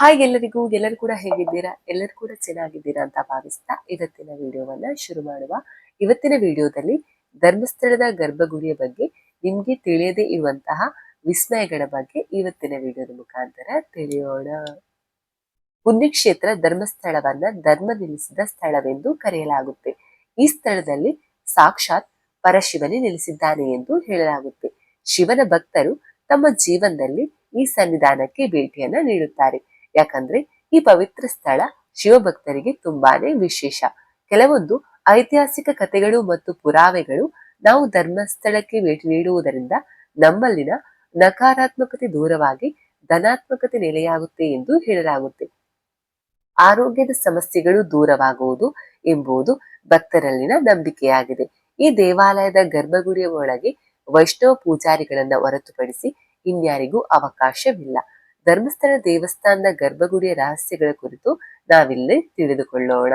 Hi ಎಲ್ಲರಿಗೂ, ಎಲ್ಲರೂ ಕೂಡ ಹೇಗಿದ್ದೀರಾ? ಎಲ್ಲರೂ ಕೂಡ ಚೆನ್ನಾಗಿದ್ದೀರಾ ಅಂತ ಭಾವಿಸ್ತಾ ಇವತ್ತಿನ ವಿಡಿಯೋವನ್ನ ಶುರು ಮಾಡುವ. ಇವತ್ತಿನ ವಿಡಿಯೋದಲ್ಲಿ ಧರ್ಮಸ್ಥಳದ ಗರ್ಭಗುಡಿಯ ಬಗ್ಗೆ ನಿಮ್ಗೆ ತಿಳಿಯದೇ ಇರುವಂತಹ ವಿಸ್ಮಯಗಳ ಬಗ್ಗೆ ಇವತ್ತಿನ ವಿಡಿಯೋದ ಮುಖಾಂತರ ತಿಳಿಯೋಣ. ಪುಣ್ಯಕ್ಷೇತ್ರ ಧರ್ಮಸ್ಥಳವನ್ನ ಧರ್ಮ ನಿಲ್ಲಿಸಿದ ಸ್ಥಳವೆಂದು ಕರೆಯಲಾಗುತ್ತೆ. ಈ ಸ್ಥಳದಲ್ಲಿ ಸಾಕ್ಷಾತ್ ಪರಶಿವನೇ ನೆಲೆಸಿದ್ದಾನೆ ಎಂದು ಹೇಳಲಾಗುತ್ತೆ. ಶಿವನ ಭಕ್ತರು ತಮ್ಮ ಜೀವನದಲ್ಲಿ ಈ ಸನ್ನಿಧಾನಕ್ಕೆ ಭೇಟಿಯನ್ನ ನೀಡುತ್ತಾರೆ. ಯಾಕಂದ್ರೆ ಈ ಪವಿತ್ರ ಸ್ಥಳ ಶಿವಭಕ್ತರಿಗೆ ತುಂಬಾನೇ ವಿಶೇಷ. ಕೆಲವೊಂದು ಐತಿಹಾಸಿಕ ಕಥೆಗಳು ಮತ್ತು ಪುರಾವೆಗಳು ನಾವು ಧರ್ಮಸ್ಥಳಕ್ಕೆ ಭೇಟಿ ನೀಡುವುದರಿಂದ ನಮ್ಮಲ್ಲಿನ ನಕಾರಾತ್ಮಕತೆ ದೂರವಾಗಿ ಧನಾತ್ಮಕತೆ ನೆಲೆಯಾಗುತ್ತೆ ಎಂದು ಹೇಳಲಾಗುತ್ತೆ. ಆರೋಗ್ಯದ ಸಮಸ್ಯೆಗಳು ದೂರವಾಗುವುದು ಎಂಬುದು ಭಕ್ತರಲ್ಲಿನ ನಂಬಿಕೆಯಾಗಿದೆ. ಈ ದೇವಾಲಯದ ಗರ್ಭಗುಡಿಯ ಒಳಗೆ ವೈಷ್ಣವ ಪೂಜಾರಿಗಳನ್ನ ಹೊರತುಪಡಿಸಿ ಇನ್ಯಾರಿಗೂ ಅವಕಾಶವಿಲ್ಲ. ಧರ್ಮಸ್ಥಳ ದೇವಸ್ಥಾನದ ಗರ್ಭಗುಡಿಯ ರಹಸ್ಯಗಳ ಕುರಿತು ನಾವಿಲ್ಲಿ ತಿಳಿದುಕೊಳ್ಳೋಣ.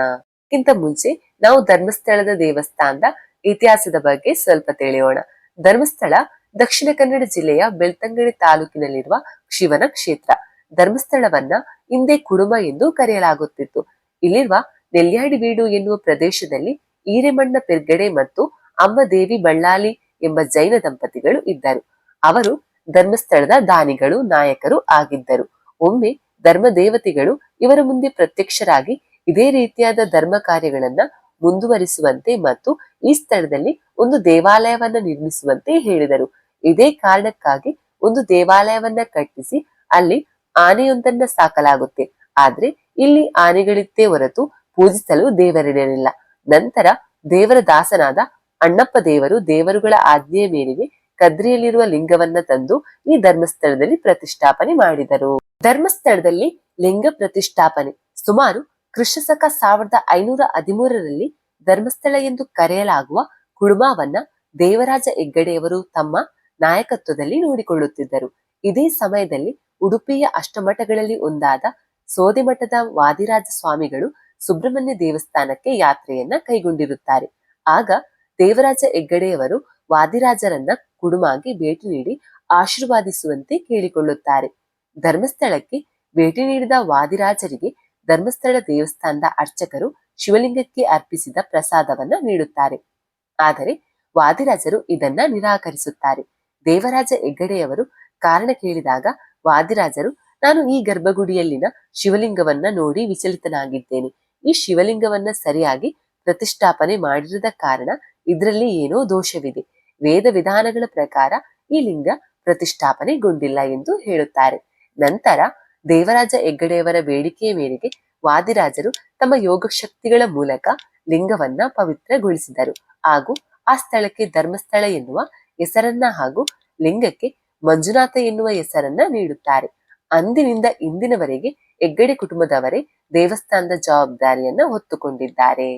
ಕ್ಕಿಂತ ಮುಂಚೆ ನಾವು ಧರ್ಮಸ್ಥಳದ ದೇವಸ್ಥಾನದ ಇತಿಹಾಸದ ಬಗ್ಗೆ ಸ್ವಲ್ಪ ತಿಳಿಯೋಣ. ಧರ್ಮಸ್ಥಳ ದಕ್ಷಿಣ ಕನ್ನಡ ಜಿಲ್ಲೆಯ ಬೆಳ್ತಂಗಡಿ ತಾಲೂಕಿನಲ್ಲಿರುವ ಶಿವನ ಕ್ಷೇತ್ರ. ಧರ್ಮಸ್ಥಳವನ್ನ ಹಿಂದೆ ಕುಡುಮ ಎಂದು ಕರೆಯಲಾಗುತ್ತಿತ್ತು. ಇಲ್ಲಿರುವ ನೆಲ್ಯಾಡಿ ಬೀಡು ಎನ್ನುವ ಪ್ರದೇಶದಲ್ಲಿ ಈರೆಮಣ್ಣ ಪೆರ್ಗಡೆ ಮತ್ತು ಅಮ್ಮ ದೇವಿ ಬಳ್ಳಾಲಿ ಎಂಬ ಜೈನ ದಂಪತಿಗಳು ಇದ್ದರು. ಅವರು ಧರ್ಮಸ್ಥಳದ ದಾನಿಗಳು ನಾಯಕರು ಆಗಿದ್ದರು. ಒಮ್ಮೆ ಧರ್ಮ ದೇವತೆಗಳು ಇವರ ಮುಂದೆ ಪ್ರತ್ಯಕ್ಷರಾಗಿ ಇದೇ ರೀತಿಯಾದ ಧರ್ಮ ಕಾರ್ಯಗಳನ್ನ ಮುಂದುವರಿಸುವಂತೆ ಮತ್ತು ಈ ಸ್ಥಳದಲ್ಲಿ ಒಂದು ದೇವಾಲಯವನ್ನ ನಿರ್ಮಿಸುವಂತೆ ಹೇಳಿದರು. ಇದೇ ಕಾರಣಕ್ಕಾಗಿ ಒಂದು ದೇವಾಲಯವನ್ನ ಕಟ್ಟಿಸಿ ಅಲ್ಲಿ ಆನೆಯೊಂದನ್ನ ಸಾಕಲಾಗುತ್ತೆ. ಆದ್ರೆ ಇಲ್ಲಿ ಆನೆಗಳಿತ್ತೇ ಹೊರತು ಪೂಜಿಸಲು ದೇವರಿರಲಿಲ್ಲ. ನಂತರ ದೇವರ ದಾಸನಾದ ಅಣ್ಣಪ್ಪ ದೇವರು ದೇವರುಗಳ ಆಜ್ಞೆಯ ಮೇರೆಗೆ ಕದ್ರಿಯಲ್ಲಿರುವ ಲಿಂಗವನ್ನ ತಂದು ಈ ಧರ್ಮಸ್ಥಳದಲ್ಲಿ ಪ್ರತಿಷ್ಠಾಪನೆ ಮಾಡಿದರು. ಧರ್ಮಸ್ಥಳದಲ್ಲಿ ಲಿಂಗ ಪ್ರತಿಷ್ಠಾಪನೆ ಸುಮಾರು ಕೃಷಿಸಕ ಸಾವಿರದ ಐನೂರ ಹದಿಮೂರರಲ್ಲಿ ಧರ್ಮಸ್ಥಳ ಎಂದು ಕರೆಯಲಾಗುವ ಕುಡುಮಾವನ್ನ ದೇವರಾಜ ಹೆಗ್ಗಡೆಯವರು ತಮ್ಮ ನಾಯಕತ್ವದಲ್ಲಿ ನೋಡಿಕೊಳ್ಳುತ್ತಿದ್ದರು. ಇದೇ ಸಮಯದಲ್ಲಿ ಉಡುಪಿಯ ಅಷ್ಟಮಠಗಳಲ್ಲಿ ಒಂದಾದ ಸೋದೆಮಠದ ವಾದಿರಾಜ ಸ್ವಾಮಿಗಳು ಸುಬ್ರಹ್ಮಣ್ಯ ದೇವಸ್ಥಾನಕ್ಕೆ ಯಾತ್ರೆಯನ್ನ ಕೈಗೊಂಡಿರುತ್ತಾರೆ. ಆಗ ದೇವರಾಜ ಹೆಗ್ಗಡೆಯವರು ವಾದಿರಾಜರನ್ನ ಕುಡುಮಾಗಿ ಭೇಟಿ ನೀಡಿ ಆಶೀರ್ವಾದಿಸುವಂತೆ ಕೇಳಿಕೊಳ್ಳುತ್ತಾರೆ. ಧರ್ಮಸ್ಥಳಕ್ಕೆ ಭೇಟಿ ನೀಡಿದ ವಾದಿರಾಜರಿಗೆ ಧರ್ಮಸ್ಥಳ ದೇವಸ್ಥಾನದ ಅರ್ಚಕರು ಶಿವಲಿಂಗಕ್ಕೆ ಅರ್ಪಿಸಿದ ಪ್ರಸಾದವನ್ನ ನೀಡುತ್ತಾರೆ. ಆದರೆ ವಾದಿರಾಜರು ಇದನ್ನ ನಿರಾಕರಿಸುತ್ತಾರೆ. ದೇವರಾಜ ಹೆಗ್ಗಡೆಯವರು ಕಾರಣ ಕೇಳಿದಾಗ ವಾದಿರಾಜರು, ನಾನು ಈ ಗರ್ಭಗುಡಿಯಲ್ಲಿನ ಶಿವಲಿಂಗವನ್ನ ನೋಡಿ ವಿಚಲಿತನಾಗಿದ್ದೇನೆ. ಈ ಶಿವಲಿಂಗವನ್ನ ಸರಿಯಾಗಿ ಪ್ರತಿಷ್ಠಾಪನೆ ಮಾಡಿರದ ಕಾರಣ ಇದರಲ್ಲಿ ಏನೋ ದೋಷವಿದೆ. ವೇದ ವಿಧಾನಗಳ ಪ್ರಕಾರ ಈ ಲಿಂಗ ಪ್ರತಿಷ್ಠಾಪನೆಗೊಂಡಿಲ್ಲ ಎಂದು ಹೇಳುತ್ತಾರೆ. ನಂತರ ದೇವರಾಜ ಹೆಗ್ಗಡೆಯವರ ಬೇಡಿಕೆಯ ಮೇರೆಗೆ ವಾದಿರಾಜರು ತಮ್ಮ ಯೋಗ ಶಕ್ತಿಗಳ ಮೂಲಕ ಲಿಂಗವನ್ನ ಪವಿತ್ರಗೊಳಿಸಿದರು. ಹಾಗೂ ಆ ಸ್ಥಳಕ್ಕೆ ಧರ್ಮಸ್ಥಳ ಎನ್ನುವ ಹೆಸರನ್ನ ಹಾಗೂ ಲಿಂಗಕ್ಕೆ ಮಂಜುನಾಥ ಎನ್ನುವ ಹೆಸರನ್ನ ನೀಡುತ್ತಾರೆ. ಅಂದಿನಿಂದ ಇಂದಿನವರೆಗೆ ಹೆಗ್ಗಡೆ ಕುಟುಂಬದವರೇ ದೇವಸ್ಥಾನದ ಜವಾಬ್ದಾರಿಯನ್ನ ಹೊತ್ತುಕೊಂಡಿದ್ದಾರೆ.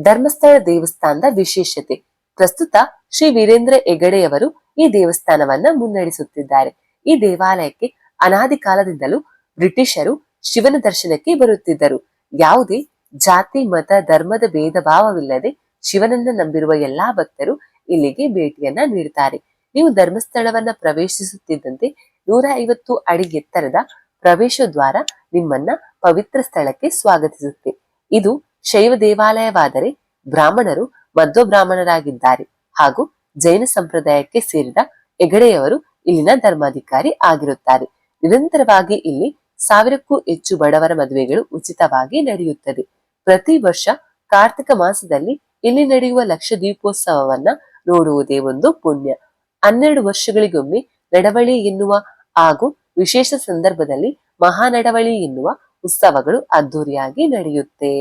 ಧರ್ಮಸ್ಥಳ ದೇವಸ್ಥಾನದ ವಿಶೇಷತೆ. ಪ್ರಸ್ತುತ ಶ್ರೀ ವೀರೇಂದ್ರ ಹೆಗಡೆಯವರು ಈ ದೇವಸ್ಥಾನವನ್ನ ಮುನ್ನಡೆಸುತ್ತಿದ್ದಾರೆ. ಈ ದೇವಾಲಯಕ್ಕೆ ಅನಾದಿ ಕಾಲದಿಂದಲೂ ಬ್ರಿಟಿಷರು ಶಿವನ ದರ್ಶನಕ್ಕೆ ಬರುತ್ತಿದ್ದರು. ಯಾವುದೇ ಜಾತಿ, ಮತ, ಧರ್ಮದ ಭೇದ ಭಾವವಿಲ್ಲದೆ ಶಿವನನ್ನ ನಂಬಿರುವ ಎಲ್ಲಾ ಭಕ್ತರು ಇಲ್ಲಿಗೆ ಭೇಟಿಯನ್ನ ನೀಡುತ್ತಾರೆ ನೀವು ಧರ್ಮಸ್ಥಳವನ್ನ ಪ್ರವೇಶಿಸುತ್ತಿದ್ದಂತೆ ನೂರ ಐವತ್ತು ಅಡಿ ಎತ್ತರದ ಪ್ರವೇಶ ದ್ವಾರ ನಿಮ್ಮನ್ನ ಪವಿತ್ರ ಸ್ಥಳಕ್ಕೆ ಸ್ವಾಗತಿಸುತ್ತೆ. ಇದು ಶೈವ ದೇವಾಲಯವಾದರೆ ಬ್ರಾಹ್ಮಣರು ಮಧ್ವ ಬ್ರಾಹ್ಮಣರಾಗಿದ್ದಾರೆ ಹಾಗೂ ಜೈನ ಸಂಪ್ರದಾಯಕ್ಕೆ ಸೇರಿದ ಹೆಗಡೆಯವರು ಇಲ್ಲಿನ ಧರ್ಮಾಧಿಕಾರಿ ಆಗಿರುತ್ತಾರೆ. ನಿರಂತರವಾಗಿ ಇಲ್ಲಿ ಸಾವಿರಕ್ಕೂ ಹೆಚ್ಚು ಬಡವರ ಮದುವೆಗಳು ಉಚಿತವಾಗಿ ನಡೆಯುತ್ತದೆ. ಪ್ರತಿ ವರ್ಷ ಕಾರ್ತಿಕ ಮಾಸದಲ್ಲಿ ಇಲ್ಲಿ ನಡೆಯುವ ಲಕ್ಷ ದೀಪೋತ್ಸವವನ್ನ ನೋಡುವುದೇ ಒಂದು ಪುಣ್ಯ. ಹನ್ನೆರಡು ವರ್ಷಗಳಿಗೊಮ್ಮೆ ನಡವಳಿ ಎನ್ನುವ ಹಾಗೂ ವಿಶೇಷ ಸಂದರ್ಭದಲ್ಲಿ ಮಹಾನಡವಳಿ ಎನ್ನುವ ಉತ್ಸವಗಳು ಅದ್ದೂರಿಯಾಗಿ ನಡೆಯುತ್ತೆ.